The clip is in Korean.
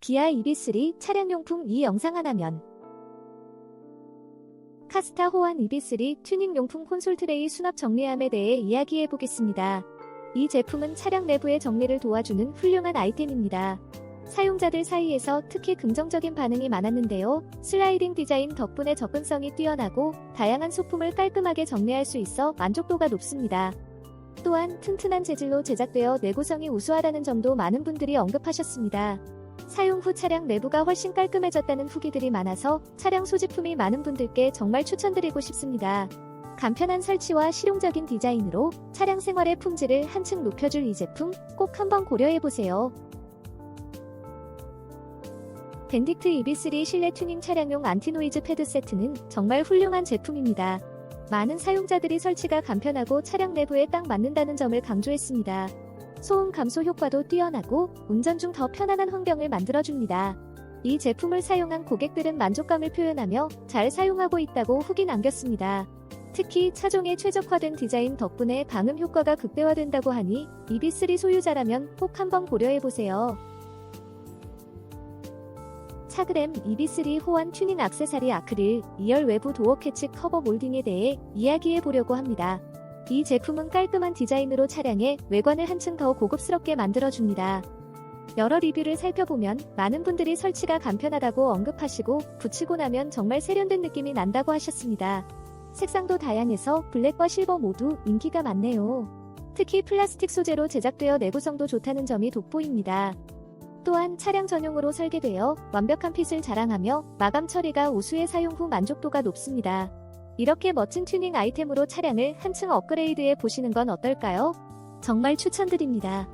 기아 EV3 차량용품 이 영상 하나면 카스타 호환 EV3 튜닝용품 콘솔 트레이 수납 정리함에 대해 이야기해 보겠습니다. 이 제품은 차량 내부의 정리를 도와주는 훌륭한 아이템입니다. 사용자들 사이에서 특히 긍정적인 반응이 많았는데요. 슬라이딩 디자인 덕분에 접근성이 뛰어나고 다양한 소품을 깔끔하게 정리할 수 있어 만족도가 높습니다. 또한 튼튼한 재질로 제작되어 내구성이 우수하다는 점도 많은 분들이 언급하셨습니다. 사용 후 차량 내부가 훨씬 깔끔해졌다는 후기들이 많아서 차량 소지품이 많은 분들께 정말 추천드리고 싶습니다. 간편한 설치와 실용적인 디자인으로 차량 생활의 품질을 한층 높여줄 이 제품 꼭 한번 고려해보세요. 벤딕트 EB3 실내 튜닝 차량용 안티노이즈 패드 세트는 정말 훌륭한 제품입니다. 많은 사용자들이 설치가 간편하고 차량 내부에 딱 맞는다는 점을 강조했습니다. 소음 감소 효과도 뛰어나고 운전 중 더 편안한 환경을 만들어줍니다. 이 제품을 사용한 고객들은 만족감을 표현하며 잘 사용하고 있다고 후기 남겼습니다. 특히 차종의 최적화된 디자인 덕분에 방음 효과가 극대화된다고 하니 EB3 소유자라면 꼭 한번 고려해보세요. 차그램 EB3 호환 튜닝 악세사리 아크릴 2열 외부 도어 캐치 커버 몰딩에 대해 이야기해 보려고 합니다. 이 제품은 깔끔한 디자인으로 차량의 외관을 한층 더 고급스럽게 만들어줍니다. 여러 리뷰를 살펴보면 많은 분들이 설치가 간편하다고 언급하시고 붙이고 나면 정말 세련된 느낌이 난다고 하셨습니다. 색상도 다양해서 블랙과 실버 모두 인기가 많네요. 특히 플라스틱 소재로 제작되어 내구성도 좋다는 점이 돋보입니다. 또한 차량 전용으로 설계되어 완벽한 핏을 자랑하며 마감 처리가 우수해 사용 후 만족도가 높습니다. 이렇게 멋진 튜닝 아이템으로 차량을 한층 업그레이드해 보시는 건 어떨까요? 정말 추천드립니다.